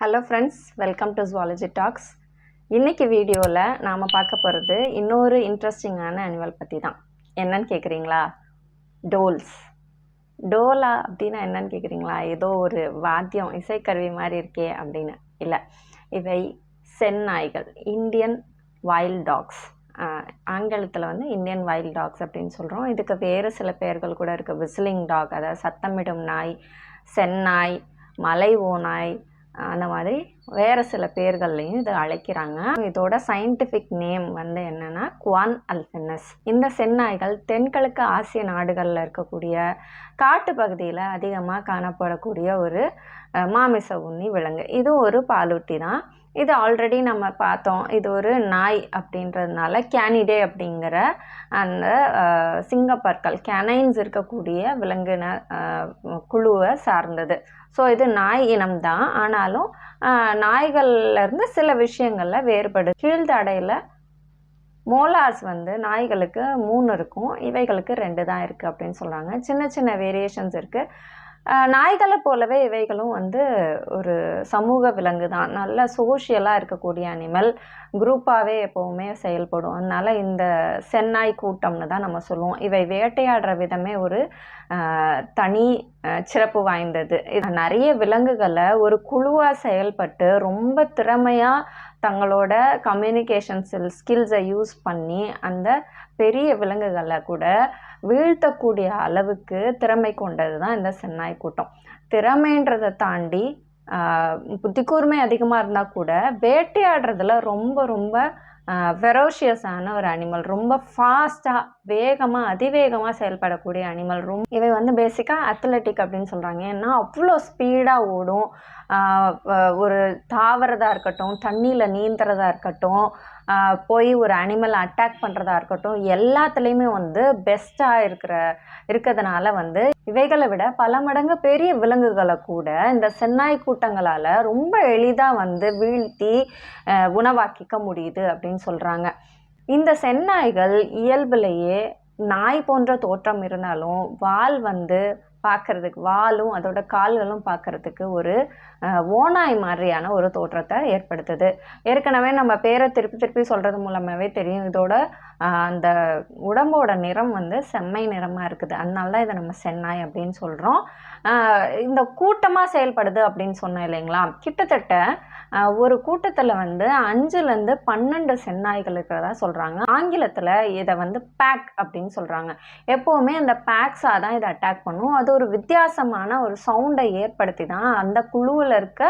Hello friends welcome to zoology talks இன்றைக்கி வீடியோவில் நாம் பார்க்க போகிறது இன்னொரு இன்ட்ரெஸ்டிங்கான அனிமல் பற்றி தான் என்னன்னு கேட்குறீங்களா டோல்ஸ் டோலா அப்படின்னா என்னன்னு கேட்குறீங்களா ஏதோ ஒரு வாத்தியம் இசைக்கருவி மாதிரி இருக்கே அப்படின்னு. இல்லை இவை செந்நாய்கள் இந்தியன் வைல்ட் டாக்ஸ் ஆங்கிலத்தில் வந்து இந்தியன் வைல்ட் டாக்ஸ் அப்படின்னு சொல்கிறோம் இதுக்கு வேறு சில பெயர்கள் கூட இருக்குது விசிலிங் டாக் அதாவது சத்தமிடும் நாய் செந்நாய் மலை ஓநாய் அந்த மாதிரி வேறு சில பேர்கள்லையும் இதை அழைக்கிறாங்க. இதோட சயின்டிஃபிக் நேம் வந்து என்னென்னா குவான் அல்ஃபினஸ். இந்த செந்நாய்கள் தென்கிழக்கு ஆசிய நாடுகளில் இருக்கக்கூடிய காட்டு பகுதியில் அதிகமாக காணப்படக்கூடிய ஒரு மாமிச உண்ணி விலங்கு. இது ஒரு பாலூட்டி தான். இது ஆல்ரெடி நம்ம பார்த்தோம். இது ஒரு நாய் அப்படின்றதுனால கேனிடே அப்படிங்கிற அந்த சிங்கப்பற்கள் கேனைன்ஸ் இருக்கக்கூடிய விலங்கின குழுவை சார்ந்தது. ஸோ இது நாய் இனம்தான் ஆனாலும் நாய்கள்லேருந்து சில விஷயங்களில் வேறுபடு கீழ்தடையில் மோலார்ஸ் வந்து நாய்களுக்கு மூணு இருக்கும். இவைகளுக்கு ரெண்டு தான் இருக்குது அப்படின்னு சொல்கிறாங்க சின்ன சின்ன வேரியேஷன்ஸ் இருக்குது நாய்களை போலவே இவைகளும் வந்து ஒரு சமூக விலங்கு தான். நல்ல சோஷியலாக இருக்கக்கூடிய அனிமல் குரூப்பாகவே எப்போவுமே செயல்படும். அதனால் இந்த செந்நாய் கூட்டம்னு தான் நம்ம சொல்லுவோம். இவை வேட்டையாடுற விதமே ஒரு தனி சிறப்பு வாய்ந்தது. இது நிறைய விலங்குகளை ஒரு குழுவாக செயல்பட்டு ரொம்ப திறமையாக தங்களோட கம்யூனிகேஷன் ஸ்கில்ஸை யூஸ் பண்ணி அந்த பெரிய விலங்குகளை கூட வீழ்த்தக்கூடிய அளவுக்கு திறமை கொண்டது தான் இந்த சென்னாய் கூட்டம். திறமைன்றதை தாண்டி புத்தி கூர்மை அதிகமாக இருந்தால் கூட வேட்டையாடுறதுல ரொம்ப ரொம்ப ஃபெரோஷியஸான ஒரு அனிமல் ரொம்ப ஃபாஸ்ட்டாக வேகமாக அதிவேகமாக செயல்படக்கூடிய அனிமல் ரொம்ப இவை வந்து பேசிக்காக அத்லெட்டிக் அப்படின்னு சொல்கிறாங்க ஏன்னா அவ்வளோ ஸ்பீடாக ஓடும். ஒரு தாவறதா இருக்கட்டும் தண்ணியில் நீந்துறதா இருக்கட்டும் போய் ஒரு அனிமல் அட்டாக் பண்ணுறதா இருக்கட்டும் எல்லாத்துலேயுமே வந்து பெஸ்ட்டாக இருக்கிற இருக்கிறதுனால வந்து இவைகளை விட பல மடங்கு பெரிய விலங்குகளை கூட இந்த செந்நாய் கூட்டங்களால் ரொம்ப எளிதாக வந்து வீழ்த்தி உணவாக்கிக்க முடியுது அப்படின்னு சொல்கிறாங்க இந்த செந்நாய்கள் இயல்புலேயே நாய் போன்ற தோற்றம் இருந்தாலும் வால் வந்து பார்க்கறதுக்கு வாலும் அதோட கால்களும் பார்க்கறதுக்கு ஒரு ஓனாய் ஓநாய் மாதிரியான ஒரு தோற்றத்தை ஏற்படுத்துது. ஏற்கனவே நம்ம பேரை திருப்பி திருப்பி சொல்கிறது மூலமாகவே தெரியும். இதோட அந்த உடம்போட நிறம் வந்து செம்மை நிறமாக இருக்குது. அதனால தான் இதை நம்ம செந்நாய் அப்படின்னு சொல்கிறோம் இந்த கூட்டமாக செயல்படுது அப்படின்னு சொன்னேன் இல்லைங்களா? கிட்டத்தட்ட ஒரு கூட்டத்தில் வந்து அஞ்சுலேருந்து பன்னெண்டு செந்நாய்கள் இருக்கிறதா சொல்கிறாங்க ஆங்கிலத்தில் இதை வந்து பேக் அப்படின்னு சொல்கிறாங்க எப்போவுமே அந்த பேக்ஸாக தான் இதை அட்டாக் பண்ணும். அது ஒரு வித்தியாசமான ஒரு சவுண்டை ஏற்படுத்தி தான் அந்த குழுவில் இருக்க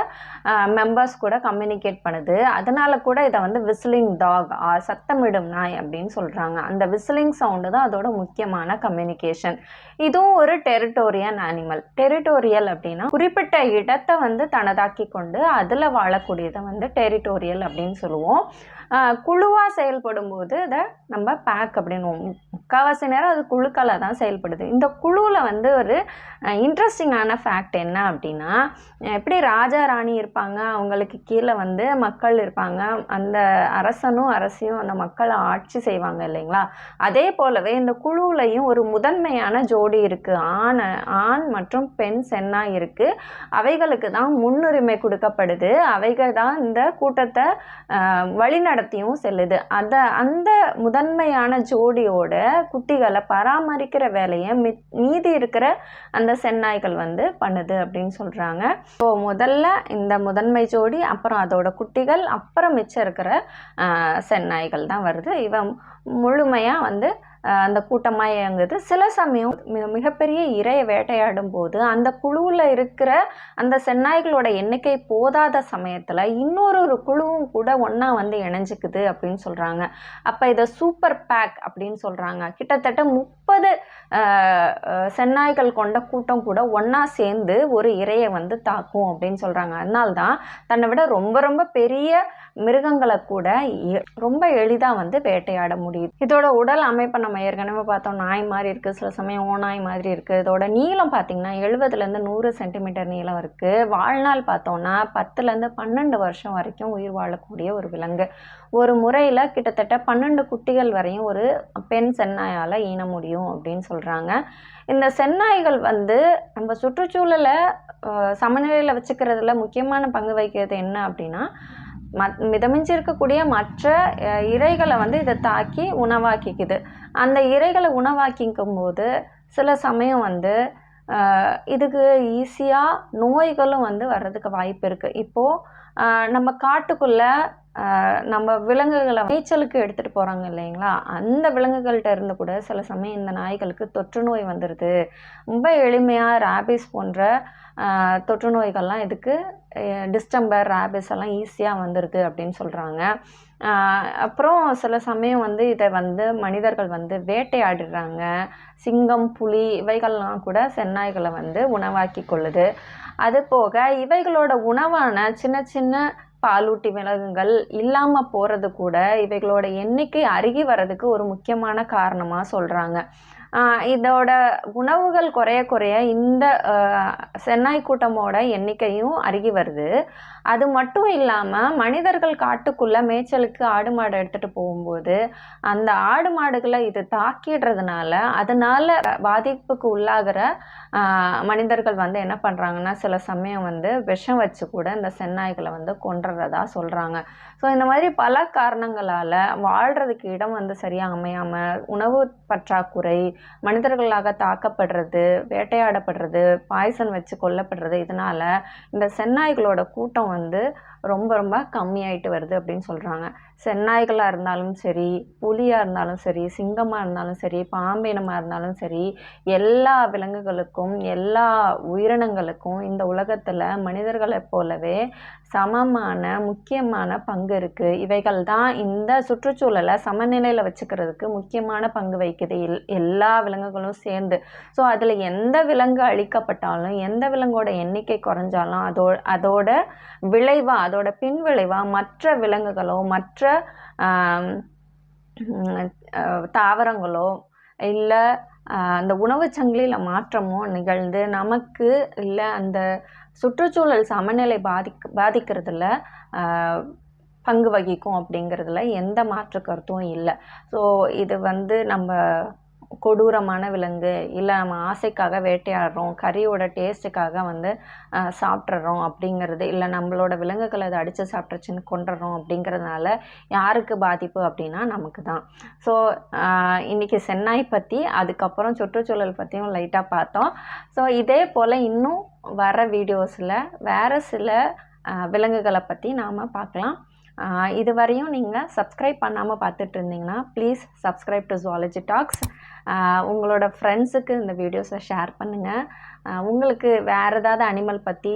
மெம்பர்ஸ் கூட கம்யூனிகேட் பண்ணுது. அதனால் கூட இதை வந்து விசிலிங் டாக் சத்தமிடும் நாய் அப்படின்னு சொல்கிறாங்க அந்த விசிலிங் சவுண்டு தான் அதோட முக்கியமான கம்யூனிகேஷன் இதுவும் ஒரு டெரிட்டோரியன் அனிமல் டெரிட்டோரியல் அப்படின்னா குறிப்பிட்ட இடத்தை வந்து தனதாக்கி கொண்டு அதில் வாழக்கூடியதை வந்து டெரிட்டோரியல் அப்படின்னு சொல்லுவோம். குழுவாக செயல்படும் போது அதை நம்ம பேக் அப்படின்னுவோம். முக்கால்வாசி நேரம் அது குழுக்களாக தான் செயல்படுது. இந்த குழுவில் வந்து ஒரு இன்ட்ரெஸ்டிங்கான ஃபேக்ட் என்ன அப்படின்னா எப்படி ராஜா ராணி இருப்பாங்க அவங்களுக்கு கீழே வந்து மக்கள் இருப்பாங்க அந்த அரசனும் அரசியும் அந்த மக்களை ஆட்சி செய்வாங்க இல்லைங்களா? அதே போலவே இந்த குழுவிலையும் ஒரு முதன்மையான ஜோடி இருக்குது ஆண் ஆண் மற்றும் பெண் சென்னா இருக்குது அவைகளுக்கு தான் முன்னுரிமை கொடுக்கப்படுது. அவைகள் தான் இந்த கூட்டத்தை வழிநட வழிநடத்தியும் செல்லுது. அதை அந்த முதன்மையான ஜோடியோட குட்டிகளை பராமரிக்கிற வேலையை மி மீதி இருக்கிற அந்த செந்நாய்கள் வந்து பண்ணுது அப்படின்னு சொல்கிறாங்க ஸோ முதல்ல இந்த முதன்மை ஜோடி அப்புறம் அதோட குட்டிகள் அப்புறம் மிச்சம் இருக்கிற செந்நாய்கள் தான் வருது. இவன் முழுமையாக வந்து அந்த கூட்டமாக இயங்குது. சில சமயம் மிக மிகப்பெரிய இரையை வேட்டையாடும் போது அந்த குழுவில் இருக்கிற அந்த செந்நாய்களோட எண்ணிக்கை போதாத சமயத்தில் இன்னொரு ஒரு குழுவும் கூட ஒன்றா வந்து இணைஞ்சிக்குது அப்படின்னு சொல்கிறாங்க அப்போ இதை சூப்பர் பேக் அப்படின்னு சொல்கிறாங்க கிட்டத்தட்ட முப்பது செந்நாய்கள் கொண்ட கூட்டம் கூட ஒன்றா சேர்ந்து ஒரு இரையை வந்து தாக்கும் அப்படின்னு சொல்கிறாங்க அதனால்தான் தன்னை விட ரொம்ப ரொம்ப பெரிய மிருகங்களை கூட எ- ரொம்ப எளிதாக வந்து வேட்டையாட முடியுது. இதோட உடல் அமைப்பை நம்ம ஏற்கனவே பார்த்தோம். நாய் மாதிரி இருக்குது சில சமயம் ஓநாய் மாதிரி இருக்குது இதோட நீளம் பார்த்தீங்கன்னா எழுபதுலேருந்து நூறு சென்டிமீட்டர் நீளம் இருக்குது வாழ்நாள் பார்த்தோம்னா பத்துலேருந்து பன்னெண்டு வருஷம் வரைக்கும் உயிர் வாழக்கூடிய ஒரு விலங்கு. ஒரு முறையில் கிட்டத்தட்ட பன்னெண்டு குட்டிகள் வரையும் ஒரு பெண் செந்நாயால் ஈன முடியும் அப்படின்னு சொல்கிறாங்க இந்த செந்நாய்கள் வந்து நம்ம சுற்றுச்சூழலை சமநிலையில் வச்சுக்கிறதுல முக்கியமான பங்கு வகிக்கிறது என்ன அப்படின்னா மத் மிதமிஞ்சி இருக்கக்கூடிய மற்ற இரைகளை வந்து இதை தாக்கி உணவாக்கிக்குது. அந்த இரைகளை உணவாக்கிக்கும் போது சில சமயம் வந்து இதுக்கு ஈஸியாக நோய்களும் வந்து வர்றதுக்கு வாய்ப்பு இருக்குது இப்போது நம்ம காட்டுக்குள்ளே நம்ம விலங்குகளை நீச்சலுக்கு எடுத்துகிட்டு போகிறாங்க இல்லைங்களா? அந்த விலங்குகள்கிட்ட இருந்து கூட சில சமயம் இந்த நாய்களுக்கு தொற்று நோய் வந்துடுது ரொம்ப எளிமையாக ரேபிஸ் போன்ற தொற்று நோய்கள்லாம் இதுக்கு டிஸ்டம்பர் ரேபிஸ் எல்லாம் ஈஸியாக வந்துடுது அப்படின்னு சொல்கிறாங்க அப்புறம் சில சமயம் வந்து இதை வந்து மனிதர்கள் வந்து வேட்டையாடுறாங்க சிங்கம் புலி இவைகள்லாம் கூட செந்நாய்களை வந்து உணவாக்கி கொள்ளுது. அது போக இவைகளோட உணவான சின்ன சின்ன பாலூட்டி விலங்குகள் இல்லாமல் போகிறது கூட இவைகளோட எண்ணிக்கை அருகி வர்றதுக்கு ஒரு முக்கியமான காரணமாக சொல்கிறாங்க இதோட உணவுகள் குறைய குறைய இந்த செந்நாய் கூட்டமோட எண்ணிக்கையும் அருகி வருது. அது மட்டும் இல்லாமல் மனிதர்கள் காட்டுக்குள்ளே மேய்ச்சலுக்கு ஆடு மாடு எடுத்துகிட்டு போகும்போது அந்த ஆடு மாடுகளை இது தாக்கிடுறதுனால அதனால் பாதிப்புக்கு உள்ளாகிற மனிதர்கள் வந்து என்ன பண்ணுறாங்கன்னா சில சமயம் வந்து விஷம் வச்சு கூட இந்த செந்நாய்களை வந்து கொன்றுறதா சொல்கிறாங்க ஸோ இந்த மாதிரி பல காரணங்களால் வாழ்கிறதுக்கு இடம் வந்து சரியாக அமையாமல் உணவு பற்றாக்குறை மனிதர்களாக தாக்கப்படுறது வேட்டையாடப்படுறது பாய்சன் வச்சு கொல்லப்படுறது இதனால் இந்த செந்நாய்களோட கூட்டம் வந்து ரொம்ப ரொம்ப கம்மியாயிட்டு வருது அப்படின்னு சொல்கிறாங்க செந்நாய்களாக இருந்தாலும் சரி புலியாக இருந்தாலும் சரி சிங்கமாக இருந்தாலும் சரி பாம்பினமாக இருந்தாலும் சரி எல்லா விலங்குகளுக்கும் எல்லா உயிரினங்களுக்கும் இந்த உலகத்தில் மனிதர்களைப் போலவே சமமான முக்கியமான பங்கு இருக்குது இவைகள் தான் இந்த சுற்றுச்சூழலை சமநிலையில் வச்சுக்கிறதுக்கு முக்கியமான பங்கு வகிக்குது. எல் எல்லா விலங்குகளும் சேர்ந்து. ஸோ அதில் எந்த விலங்கு அழிக்கப்பட்டாலும் எந்த விலங்கோட எண்ணிக்கை குறைஞ்சாலும் அதோ அதோட விளைவாக அதோட பின் விளைவாக மற்ற விலங்குகளோ மற்ற தாவரங்களோ இல்லை அந்த உணவுச் சங்கிலியில் மாற்றமோ நிகழ்ந்து நமக்கு இல்லை அந்த சுற்றுச்சூழல் சமநிலை பாதிக் பாதிக்கிறதுல பங்கு வகிக்கும் அப்படிங்கிறதுல எந்த மாற்று கருத்தும் இல்லை. ஸோ இது வந்து நம்ம கொடூரமான விலங்கு இல்லை நம்ம ஆசைக்காக வேட்டையாடுறோம் கறியோட டேஸ்ட்டுக்காக வந்து சாப்பிட்றோம் அப்படிங்கிறது இல்லை நம்மளோட விலங்குகளை அதை அடித்து சாப்பிட்றச்சின்னு கொண்டுறோம் அப்படிங்கிறதுனால யாருக்கு பாதிப்பு அப்படின்னா நமக்கு தான். ஸோ இன்றைக்கி சென்னாய் பற்றி அதுக்கப்புறம் சுற்றுச்சூழல் பற்றியும் லைட்டாக பார்த்தோம். ஸோ இதே போல் இன்னும் வர வீடியோஸில் வேறு சில விலங்குகளை பற்றி நாம் பார்க்கலாம். இதுவரையும் நீங்கள் சப்ஸ்கிரைப் பண்ணாமல் பார்த்துட்டு இருந்தீங்கன்னா please subscribe to zoology talks உங்களோட ஃப்ரெண்ட்ஸுக்கு இந்த வீடியோஸை ஷேர் பண்ணுங்கள் உங்களுக்கு வேறு ஏதாவது அனிமல் பற்றி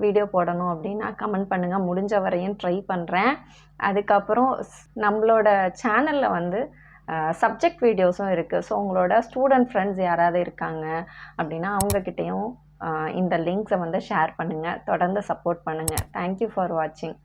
வீடியோ போடணும் அப்படின்னா கமெண்ட் பண்ணுங்கள் முடிஞ்ச வரையும் ட்ரை பண்ணுறேன் அதுக்கப்புறம் ஸ்- நம்மளோட சேனலில் வந்து சப்ஜெக்ட் வீடியோஸும் இருக்குது ஸோ உங்களோட ஸ்டூடெண்ட் ஃப்ரெண்ட்ஸ் யாராவது இருக்காங்க அப்படின்னா அவங்கக்கிட்டேயும் இந்த லிங்க்ஸை வந்து ஷேர் பண்ணுங்கள் தொடர்ந்து சப்போர்ட் பண்ணுங்கள் தேங்க்யூ ஃபார் வாட்சிங்